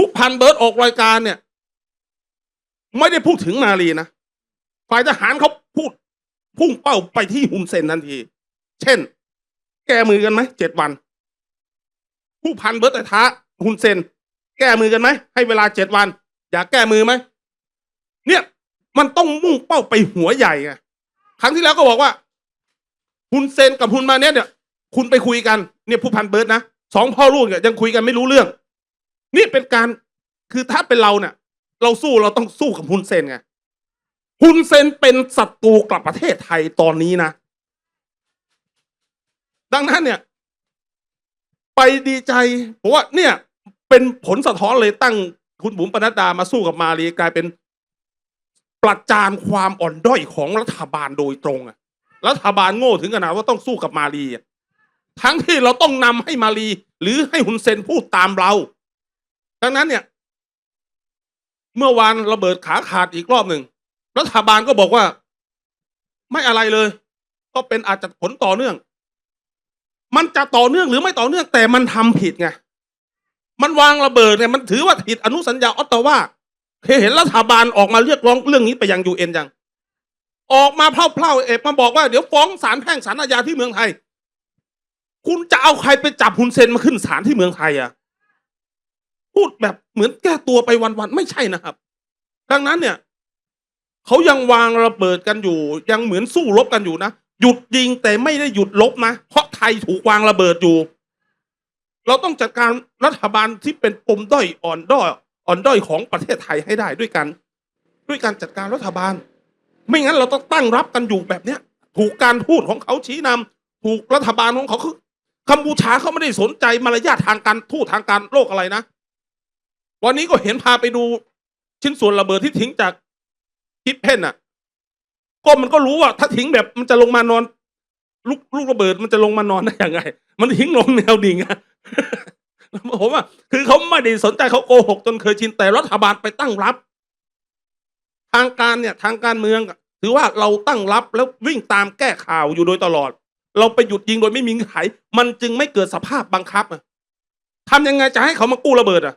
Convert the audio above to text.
ผู้พันเบิร์ตออกรายการเนี่ย ไม่ได้พูดถึงมาลีนะฝ่ายทหารเขาพูด พุ่งเป้าไปที่ฮุนเซนทันที เช่น แก้มือกันไหมเจ็ดวัน ผู้พันเบิร์ตแต่ท้าฮุนเซน แก้มือกันไหมให้เวลาเจ็ดวัน อยากแก้มือไหมเนี่ยมันต้องมุ่งเป้าไปหัวใหญ่ไงครั้งที่แล้วก็บอกว่าฮุนเซนกับฮุนมาเนี่ยเนี่ยคุณไปคุยกันเนี่ยผู้พันเบิร์ตนะสองพ่อลูกเนี่ยยังคุยกันไม่รู้เรื่อง นี่เป็นการคือถ้าเป็นเราเนี่ยเราสู้เราต้องสู้กับฮุนเซนไงฮุนเซนเป็นศัตรูกับประเทศไทยตอนนี้นะดังนั้นเนี่ย ไปดีใจเพราะว่าเนี่ย เป็นผลสะท้อนเลยตั้งคุณบุ๋มปนัดดามาสู้กับมาลีกลายเป็นประจานความอ่อนด้อยของรัฐบาลโดยตรงอะรัฐบาลโง่ถึงขนาดว่าต้องสู้กับมาลีทั้งที่เราต้องนำให้มาลี หรือให้ฮุนเซนพูดตามเรา ดังนั้นเนี่ย เมื่อวานระเบิดขาขาดอีกรอบหนึ่งรัฐบาลก็บอกว่า ไม่อะไรเลย ก็เป็นอาจจะผลต่อเนื่อง มันจะต่อเนื่องหรือไม่ต่อเนื่อง แต่มันทำผิดไงมันวางระเบิดเนี่ยมันถือว่าผิดอนุสัญญาออตตาวาเคยเห็นรัฐบาลออกมาเรียกร้องเรื่องนี้ไปยังยูเอ็นยัง ออกมาเพล่าๆเอกมาบอกว่าเดี๋ยวฟ้องศาลแพ่งศาลอาญาที่เมืองไทย คุณจะเอาใครไปจับฮุนเซนมาขึ้นศาลที่เมืองไทยอะ พูดแบบเหมือนแก้ตัวไปวันๆไม่ใช่นะครับ ดังนั้นเนี่ยเขายังวางระเบิดกันอยู่ ยังเหมือนสู้รบกันอยู่นะหยุดยิงแต่ไม่ได้หยุดลบนะเพราะไทยถูกวางระเบิดอยู่ เราต้องจัดการรัฐบาลที่เป็นปมด้อยอ่อนด้อยอ่อนด้อยของประเทศไทยให้ได้ด้วยกัน ด้วยการจัดการรัฐบาล ไม่งั้นเราต้องตั้งรับกันอยู่แบบเนี้ย ถูกการพูดของเขาชี้นำถูกรัฐบาลของเขาคือกัมพูชาเขาไม่ได้สนใจมารยาททางการทูตทางการโลกอะไรนะ วันนี้ก็เห็นพาไปดูชิ้นส่วนระเบิดที่ทิ้งจากคิดเพนอะก็มันก็รู้ว่าถ้าทิ้งแบบมันจะลงมานอน ลูกลูกระเบิดมันจะลงมานอนได้ยังไง มันทิ้งลงแนวดิ่งอะผมว่าคือเขาไม่ได้สนใจเขาโกหกจนเคยชินแต่รัฐบาลไปตั้งรับ ทางการเนี่ย ทางการเมือง ถือว่าเราตั้งรับแล้ววิ่งตามแก้ข่าวอยู่โดยตลอด เราไปหยุดยิงโดยไม่มีเงื่อนไข มันจึงไม่เกิดสภาพบังคับอะทำยังไงจะให้เขามากู้ระเบิดอะ